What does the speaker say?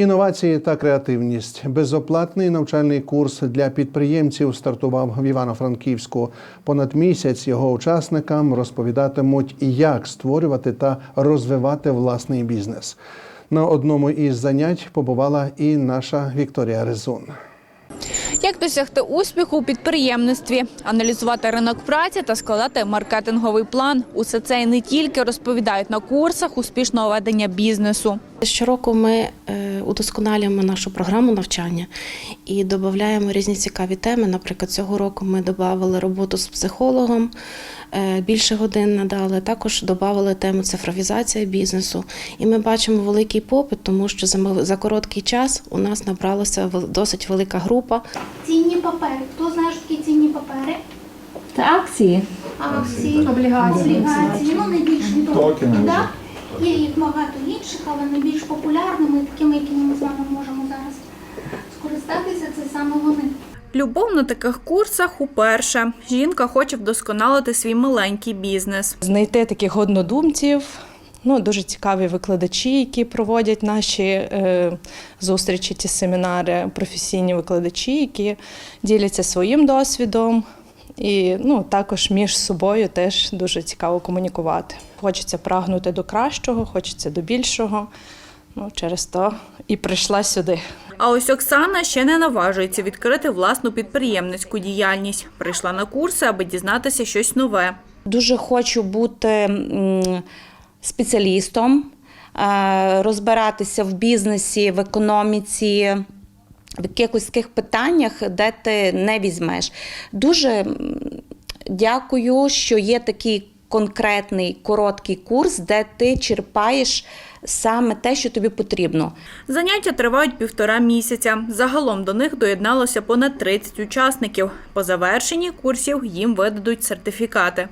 Інновації та креативність. Безоплатний навчальний курс для підприємців стартував в Івано-Франківську. Понад місяць його учасникам розповідатимуть, як створювати та розвивати власний бізнес. На одному із занять побувала і наша Вікторія Резун. Як досягти успіху у підприємництві, аналізувати ринок праці та складати маркетинговий план. Усе це і не тільки розповідають на курсах успішного ведення бізнесу. Щороку ми е, удосконалюємо нашу програму навчання і додаємо різні цікаві теми. Наприклад, цього року ми додали роботу з психологом, е, більше годин надали. Також додали тему цифровізація бізнесу. І ми бачимо великий попит, тому що за за короткий час у нас набралася досить велика група. Цінні папери. Хто знає, що такі цінні папери? Це акції. Акції, облігації, облігації. Ну, найбільш Токени відомі. Є їх багато інших, але найбільш популярними, такими, якими ми з вами можемо зараз скористатися, це саме вони. Любов на таких курсах уперше. Жінка хоче вдосконалити свій маленький бізнес. знайти таких однодумців. Ну, дуже цікаві викладачі, які проводять наші е, зустрічі, ті семінари, професійні викладачі, які діляться своїм досвідом. І ну, також між собою теж дуже цікаво комунікувати. Хочеться прагнути до кращого, хочеться до більшого. Ну, через то і прийшла сюди. А ось Оксана ще не наважується відкрити власну підприємницьку діяльність. Прийшла на курси, аби дізнатися щось нове. Дуже хочу бути спеціалістом, е, розбиратися в бізнесі, в економіці, в якихось таких питаннях, де ти не візьмеш. Дуже дякую, що є такий конкретний короткий курс, де ти черпаєш саме те, що тобі потрібно. Заняття тривають півтора місяця. Загалом до них доєдналося понад 30 учасників. По завершенні курсів їм видадуть сертифікати.